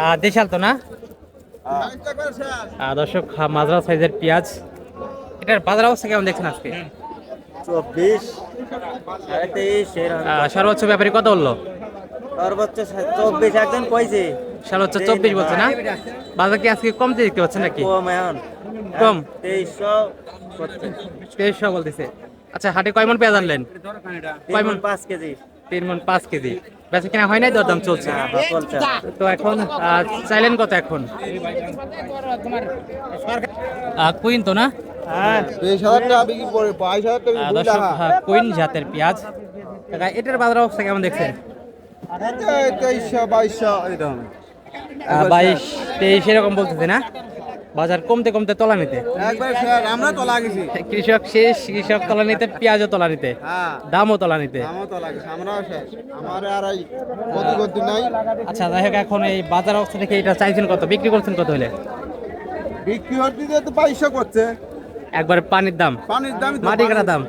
আহ, দেশাল তো না? দর্শক মাজরা সাইজের পেঁয়াজ। এটার বাজার অবস্থা কেমন দেখছেন আজকে? চব্বিশ সাড়ে তেইশ সর্বোচ্চ ব্যাপারী কত বলল? সর্বোচ্চ চব্বিশ একজন কইছে। সর্বোচ্চ চব্বিশ বলছে না? বাজার কি আজকে কমতে দেখতে পাচ্ছেন নাকি? কম এখন। কম? তেইশশো তেইশশো বলতেছে। আচ্ছা হাটে কয় মন পেঁয়াজ আনলেন? কয় মন? পাঁচ কেজি। তিন মন পাঁচ কেজি। বেচা কিনা হয় নাই দরদাম চলছে। হ্যাঁ, তো এখন চাইলেন কত এখন? কুইন তো না? হ্যাঁ। কুইন জাতের পেঁয়াজ। এটার বাজার অবস্থা কেমন দেখছেন? বাইশ তেইশ এরকম বলতেছে না? বাজার কমতে কমতে তলা নিতে। কৃষক শেষ কৃষক তলা নিতে পেঁয়াজও তলা নিতে হ্যাঁ। দামও তলা নিতে। আচ্ছা যাই হোক এখন এই বাজার অবস্থা দেখে এটা চাইছেন কত? বিক্রি করছেন কত হলে? বিক্রি হতে তো বাইশশো করছে। একবার পানির দাম। পানির দাম মাটি কাটা দাম।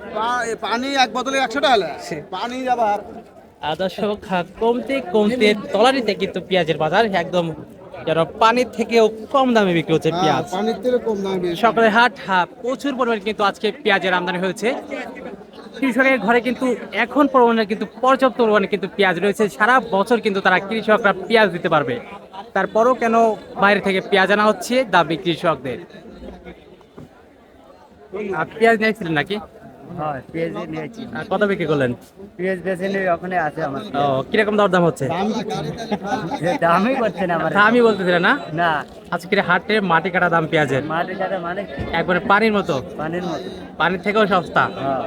পানি এক বোতলে একশো টাকা পানি আবার। আর দর্শক আহ, কমতে কমতে তলানিতে কিন্তু পেঁয়াজের বাজার একদম পানির থেকেও কম দামে বিক্রি হচ্ছে হ্যাঁ, পেঁয়াজ। পানির থেকে কম দাম বেশি সকালের হাট প্রচুর পরিমাণে কিন্তু আজকে পেঁয়াজের আমদানি হয়েছে। কৃষকের ঘরে কিন্তু এখন পরিমাণে কিন্তু পর্যাপ্ত পরিমাণে কিন্তু পেঁয়াজ রয়েছে। সারা বছর কিন্তু তারা কৃষকরা পেঁয়াজ দিতে পারবে। তারপরও কেন বাইরে থেকে পেঁয়াজ আনা হচ্ছে দাবি কৃষকদের। পেঁয়াজ নিয়েছিলেন নাকি? হ্যাঁ পেঁয়াজ নিয়েছি। আর কত বিক্রি করলেন? পেঁয়াজ বেছে নিয়ে ওখানে আছে আমার। ও কীরকম দরদাম হচ্ছে? দামই করছে না আমার। আমি বলতেছিলাম না না? আজকে হাটে মাটি কাটা দাম পেঁয়াজের। মাটি কাটা মানে একবারে পানির মতো? পানির মতো। পানির থেকেও সস্তা। হ্যাঁ।